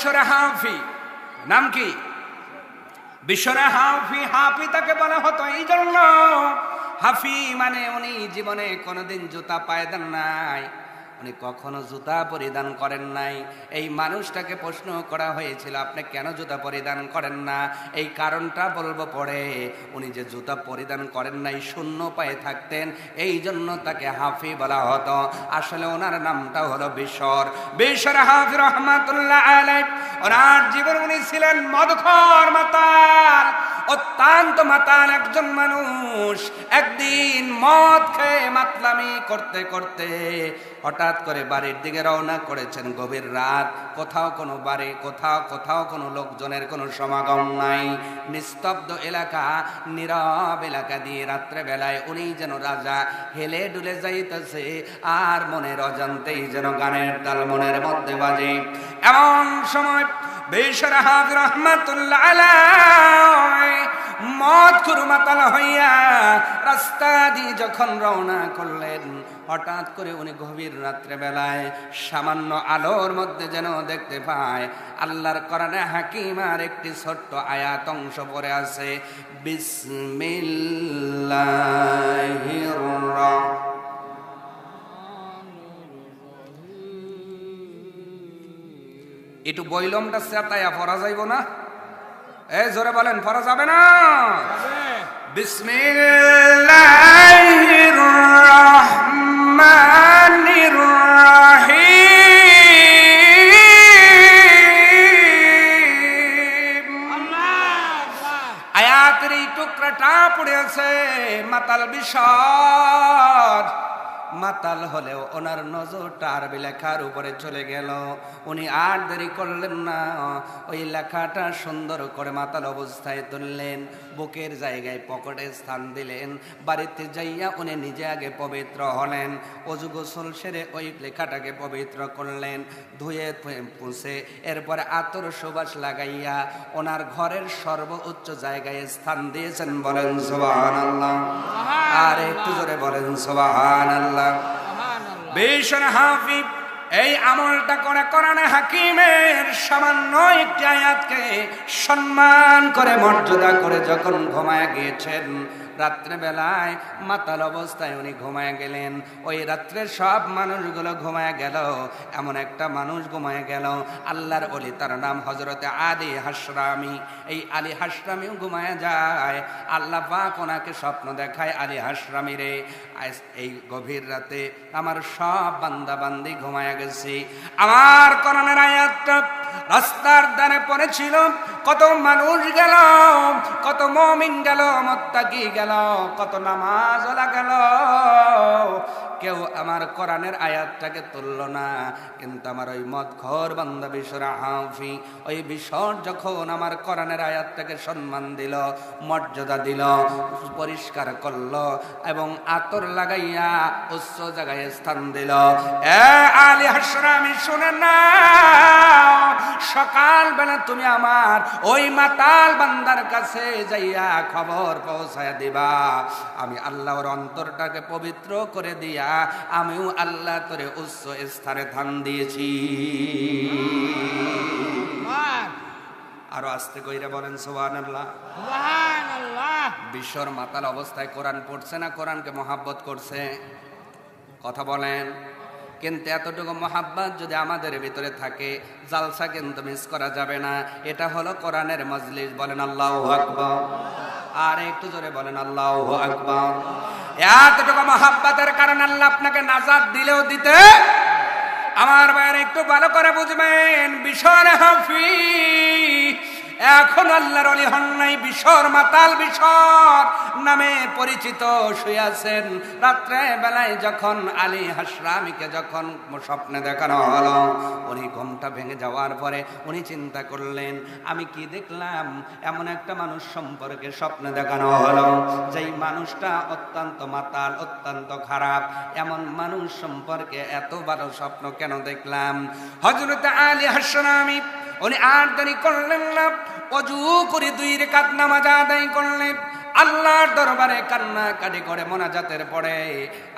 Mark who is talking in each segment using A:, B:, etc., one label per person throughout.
A: বিশ্বরে হাফি নাম কি? বিশ্বরা হাফি হাফি তাকে বলা হতো এই জন্য হাফি মানে উনি জীবনে কোনোদিন জুতা পায়ে দেন নাই। উনি কখনো জুতা পরিধান করেন নাই? এই মানুষটাকে প্রশ্ন করা হয়েছিল, আপনি কেন জুতা পরিধান করেন না? এই কারণটা বলব পরে। উনি যে জুতা পরিধান করেন নাই, শূন্য পায়ে থাকতেন, এই জন্য তাকে হাফি বলা হতো। আসলে ওনার নামটা হলো বিশ্বর। বিশ্বর হাফি রহমাতুল্লাহ আলাই ওনার জীবন উনি ছিলেন মদখর মাতাল। অত্যন্ত মাতাল একজন মানুষ। একদিন মদ খেয়ে মাতলামি করতে করতে হঠাৎ করে বাড়ির দিকে রওনা করেছেন গভীর রাত। কোথাও কোনো বাড়ি, কোথাও কোথাও কোনো লোকজনের কোনো সমাগম নাই। নিস্তব্ধ এলাকা, নীরব এলাকা দিয়ে রাত্রে বেলায় উনি যেন রাজা হেলে ডুলে যাইতেছে আর মনের অজান্তেই যেন গানের তাল মনের মধ্যে বাজে। এমন সময় বেশর হাফিজ রহমাতুল্লাহ মদ কুরুমাতাল হইয়া রাস্তা দিয়ে যখন রওনা করলেন, হঠাৎ করে উনি গভীর রাত্রে বেলায় সামান্য আলোর মধ্যে যেন দেখতে পায়, আল্লাহর কোরআনে হাকিমার একটি ছোট্ট আয়াত অংশ পড়ে আছে বিসমিল্লাহির একটু বইলমটা চেতাইয়া পড়া যাইব না? এ জোরে বলেন পড়া যাবে না? বিসমিল্লাহির রহমানির রহিম। আয়াতের এই টুকরাটা পড়ে আছে মাতাল বিষয় মাতাল হলেও ওনার নজরটা আরবি লেখার উপরে চলে গেল। উনি আর দেরি করলেন না। ওই লেখাটা সুন্দর করে মাতাল অবস্থায় তুললেন। বুকের জায়গায় পকেটে স্থান দিলেন। বাড়িতে যাইয়া উনি নিজে আগে পবিত্র হলেন। অজু গোসল সেরে ওই লেখাটাকে পবিত্র করলেন। ধুয়ে পুষে এরপরে আতর সুবাস লাগাইয়া ওনার ঘরের সর্বোচ্চ জায়গায় স্থান দিয়েছেন বলেন সোবাহান আল্লাহ আর একটু জোরে বলেন সোবাহান আল্লাহ ভীষণ হাফিব এই আমলটা করে কোরআনে হাকিমের সামান্য একটি আয়াতকে সম্মান করে মর্যাদা করে যখন ঘুমায় গিয়েছেন রাত্রে বেলায় মাতাল অবস্থায় উনি ঘুমায় গেলেন। ওই রাত্রে সব মানুষগুলো ঘুমায় গেল। এমন একটা মানুষ ঘুমায় গেল। আল্লাহর অলি তার নাম হজরতে আলী হাসরামি। এই আলী হাসরামিও ঘুমায় যায়। আল্লাহ পাক ওনাকে স্বপ্ন দেখায়, আলী হাসরামি রে এই গভীর রাতে আমার সব বান্দা বান্দি ঘুমায় গেছি। আমার করণের আয়াতটা রাস্তার দানে পড়েছিল কত মানুষ গেল কত মমিন গেল মত্তাকি গেল কত নামাজ গেল কেউ আমার কোরআনের আয়াতটাকে তুলল না। কিন্তু আমার ওই মদ ঘর বান্দা বিশ্বরা হাফি ওই বিশ্বর যখন আমার কোরআনের আয়াতটাকে সম্মান দিল, মর্যাদা দিল, পরিষ্কার করল এবং আতর লাগাইয়া উচ্চ জায়গায় স্থান দিল। এ আলী হাসরা, আমি শুনে না সকাল বেলা তুমি আমার ওই মাতাল বান্দার কাছে যাইয়া খবর পৌঁছায় দিবা। আমি আল্লাহর অন্তরটাকে পবিত্র করে দিয়া আমিও আল্লাহ তোরে উচ্চ স্থানে ধান দিয়েছি। আরও আস্তে কইরা বলেন সোহান আল্লাহ বিশ্বর মাতাল অবস্থায় কোরআন পড়ছে না কোরআনকে মহাব্বত করছে? কথা বলেন। কিন্তু এতটুকু মহাব্বত যদি আমাদের ভিতরে থাকে জালসা কিন্তু মিস করা যাবে না। এটা হলো কোরআনের মজলিস। বলেন আল্লাহ আকবর। আর একটু জোরে বলেন আল্লাহ আকবর। এতটুকু মহাব্বতের কারণে আল্লাহ আপনাকে নাজাদ দিলেও দিতে। আমার বাইরে একটু ভালো করে বুঝবেন বিষয় হাফি। এখন আল্লাহর অলি হন নাই, বিশর মাতাল বিশর নামে পরিচিত শুয়াছেন। রাত্রে বেলায় যখন আলী হাসরামিকে যখন স্বপ্নে দেখানো হলো, উনি ঘুমটা ভেঙে যাওয়ার পরে উনি চিন্তা করলেন, আমি কি দেখলাম? এমন একটা মানুষ সম্পর্কে স্বপ্নে দেখানো হলো, যেই মানুষটা অত্যন্ত মাতাল, অত্যন্ত খারাপ। এমন মানুষ সম্পর্কে এত বড় স্বপ্ন কেন দেখলাম? হজরত আলী হাসরামি উনি আর দেরি করলেন না। অজু করে দুই রেখাত নামাজ আদায় করলেন। আল্লাহর দরবারে কান্না কাটি করে মোনাজাতের পরে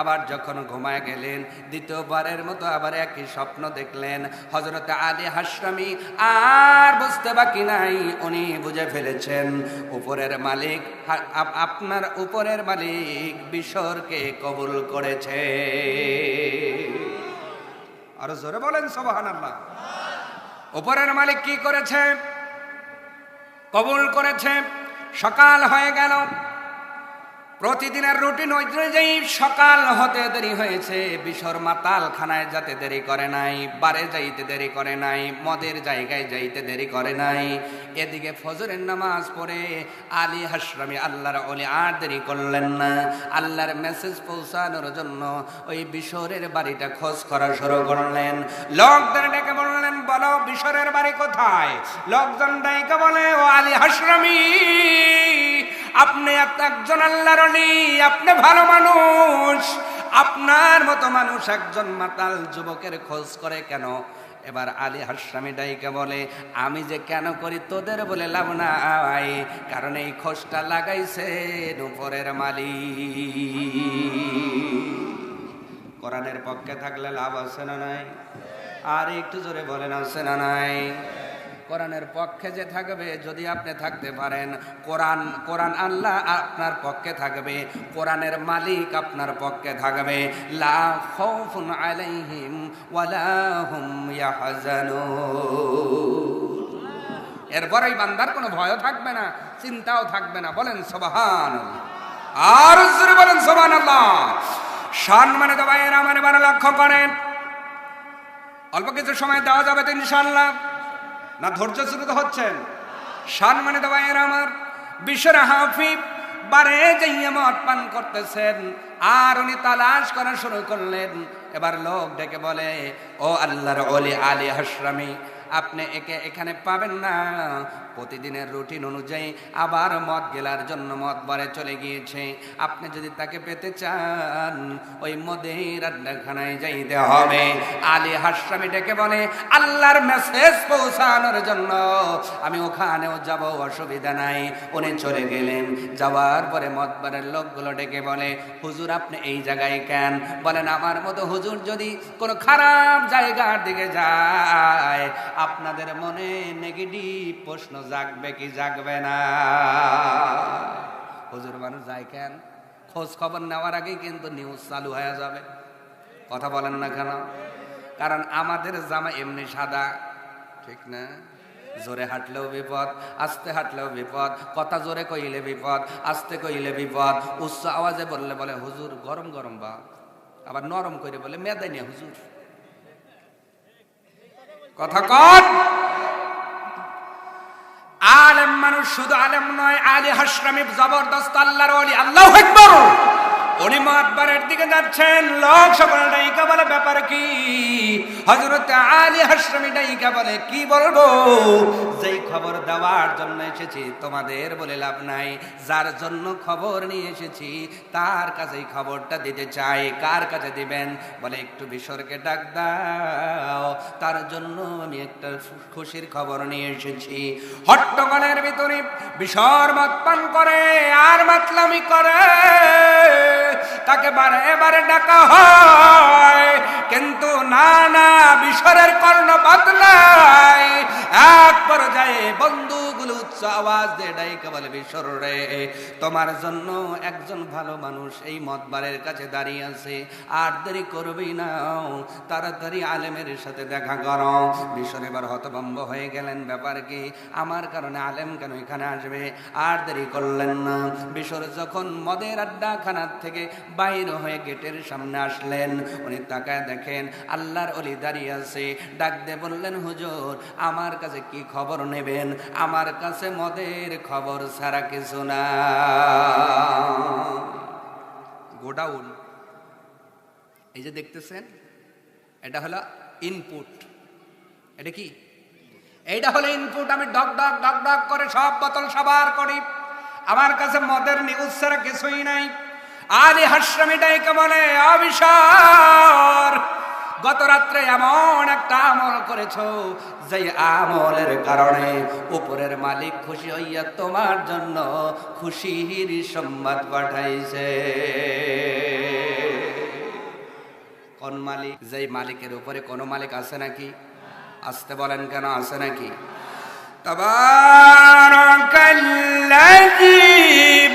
A: আবার যখন ঘুমায় গেলেন, দ্বিতীয়বারের মতো আবার একই স্বপ্ন দেখলেন। হজরত আলী হাসরামি আর বুঝতে বাকি নাই, উনি বুঝে ফেলেছেন, উপরের মালিক আপনার উপরের মালিক বিশ্বরকে কবুল করেছে। আরও জোরে বলেন সোবাহান আল্লাহ উপরের মালিক কি করেছে? কবুল করেছে? সকাল হয়ে গেল। প্রতিদিনের রুটিন অনুযায়ী সকাল হতে দেরি হয়েছে, বিশর মাতাল খানায় যাতে দেরি করে নাই, বারে যাইতে দেরি করে নাই, মদের জায়গায় যাইতে দেরি করে নাই। এদিকে ফজরের নামাজ পড়ে আলী হাসরামি আল্লাহর অলি আর দেরি করলেন না। আল্লাহর মেসেজ পৌঁছানোর জন্য ওই বিশরের বাড়িটা খোঁজ করা শুরু করলেন। লোকদের ডেকে বললেন, বলো বিশরের বাড়ি কোথায়? লোকজন ডাইকে বলে, ও আলী হাসরামি। আপনি একজন আল্লাহর আপনি ভালো মানুষ। আপনার মতো মানুষ একজন মাতাল যুবকের খোঁজ করে কেন? এবার আলী হাসরামি ডাইকে বলে, আমি যে কেন করি তোদের বলে লাভ নাই, কারণ এই খোঁজটা লাগাইছে উপরের মালিক। কোরআনের পক্ষে থাকলে লাভ আছে না নাই? আর একটু জোরে বলেন, আছে না নাই? কোরআনের পক্ষে যে থাকবে, যদি আপনি থাকতে পারেন, কোরআন কোরআন আল্লাহ আপনার পক্ষে থাকবে, কোরআনের মালিক আপনার পক্ষে থাকবে। এরপর এই বান্দার কোনো ভয়ও থাকবে না, চিন্তাও থাকবে না। বলেন সবাহান আর জোরে বলেন সবান আল্লাহ সম্মানে তো ভাইয়ের, আমার এবার লক্ষ্য করেন অল্প কিছু সময় দেওয়া যাবে তো ইনশাল্লাহ না ধৈর্য শুরু হচ্ছেন? সম্মানিত ভাইয়ের আমার। বিশ্বর হাফিফ বারে যাইয়া মদ পান করতেছেন, আর উনি তালাশ করা শুরু করলেন। এবার লোক ডেকে বলে, ও আল্লাহর অলি আলী হাসরামি আপনি একে এখানে পাবেন না। প্রতিদিনের রুটিন অনুযায়ী আবার মদ গেলার জন্য মদ বারে চলে গিয়েছে। আপনি যদি তাকে পেতে চান, ওই মদের আড্ডাখানায় যাইতে হবে। আলী হাসরামি ডেকে বলে, আল্লাহর মেসেজ পৌঁছানোর জন্য আমি ওখানেও যাব, অসুবিধা নাই। উনি চলে গেলেন। যাওয়ার পরে মদবারের লোকগুলো ডেকে বলে, হুজুর, আপনি এই জায়গায় কেন? বলেন, আমার মতো হুজুর যদি কোনো খারাপ জায়গার দিকে যায়, আপনাদের মনে নেগেটিভ প্রশ্ন জাগবে কি জাগবে না? হুজুর মানুষ যায় কেন? খোঁজ খবর নেওয়ার আগেই কিন্তু নিউজ চালু হয়ে যাবে। কথা বলেন না কেন? কারণ আমাদের জামা এমনি সাদা। ঠিক না? জোরে হাঁটলেও বিপদ, আস্তে হাঁটলেও বিপদ, কথা জোরে কইলে বিপদ, আস্তে কইলে বিপদ, উচ্চ আওয়াজে বললে বলে, হুজুর, গরম গরম বা। আবার নরম করে বলে মেদাই নিয়ে হুজুর। কথা কন! আলেম মানুষ শুধু আলেম নয় আলী হাসরামি জবরদস্ত আল্লাহর আল্লাহ একবার উনি মাতবারের দিকে যাচ্ছেন। লোক সকল ডাইকা বলে, ব্যাপার কি? হজরত আলী হাসরামি ডাইকা বলে, কি বলব? যেই খবর দেওয়ার জন্য এসেছি, তোমাদের বলে লাভ নাই। যার জন্য খবর নিয়ে এসেছি, তার কাছেই খবরটা দিতে চাই। কার কাছে দিবেন? বলে, একটু বিশ্বরকে ডাক দাও। তার জন্য আমি একটা খুশির খবর নিয়ে এসেছি। হট্টগোলের ভিতরে বিশর মত পান করে, আর মাতলামি করে। তাকে বারে বারে ডাকা হয়। কিন্তু না না বিশরের কর্ণ বদলায়। এক পর্যায়ে বন্ধুগুলো উচ্চ আওয়াজ দিয়ে ডাইকে বলে বিশর রে, তোমার জন্য একজন ভালো মানুষ এই মতবারের কাছে দাঁড়িয়ে আছে। আর দেরি করবেই না, তাড়াতাড়ি আলেমের সাথে দেখা করো। বিশর এবার হতভম্ব হয়ে গেলেন ব্যাপার কি আমার কারণে আলেম কেন এখানে আসবে? আর দেরি করলেন না। বিশর যখন মদের আড্ডা খানার থেকে বাইর হয়ে গেটের সামনে আসলেন, উনি তাকায় দেখেন আল্লাহর অলি দাঁড়িয়ে আছে। ডাক দিয়ে বললেন, হুজুর, আমার কাছে কি খবর নেবেন? আমার কাছে মদের খবর ছাড়া কিছু না। গোডাউন। এই যে দেখতেছেন, এটা হলো ইনপুট এটা কি? এইটা হলো ইনপুট আমি ডক ডক ডক ডক করে সব বোতল সবার করি। আমার কাছে মদের নিউজ ছাড়া কিছুই নাই। আলী হাসরামি ডাইকে বলে, অবিশার! গত রাত্রে এমন একটা আমল করেছ যে আমলের কারণে উপরের মালিক খুশি হইয়া তোমার জন্য খুশির সম্বাদ পাঠাইছে। কোন মালিক? যেই মালিকের উপরে কোন মালিক আছে নাকি? আসতে বলেন কেন আছে নাকি? তবা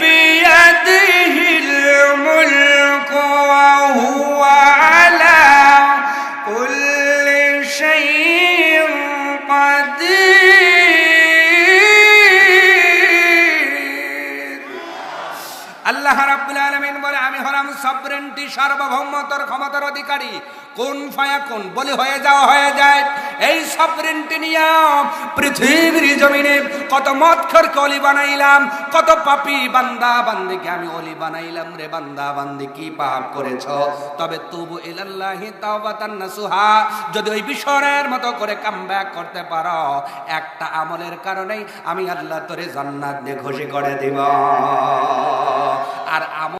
A: বিয়াদিহিল সবরেন্টি সার্বভৌমতার ক্ষমতার অধিকারী। কোন ফায়া কোন? বলে হয়ে যাওয়া হয়ে যায়। এই সবরেন্টি নিয়ম পৃথিবীর জমিনে কত মৎখরকে অলি বানাইলাম, কত পাপি বান্দা বান্দিকে আমি অলি বানাইলাম রে বান্দা বান্দি, কি পাপ করেছ? তবে তবু ইলাল্লাহি তাওবাতান নাসুহা, যদি ওই বিষয়ের মতো করে কামব্যাক করতে পারো, একটা আমলের কারণেই আমি আল্লাহ তোরে জান্নাত দিয়ে খুশি করে দিব। আর আমল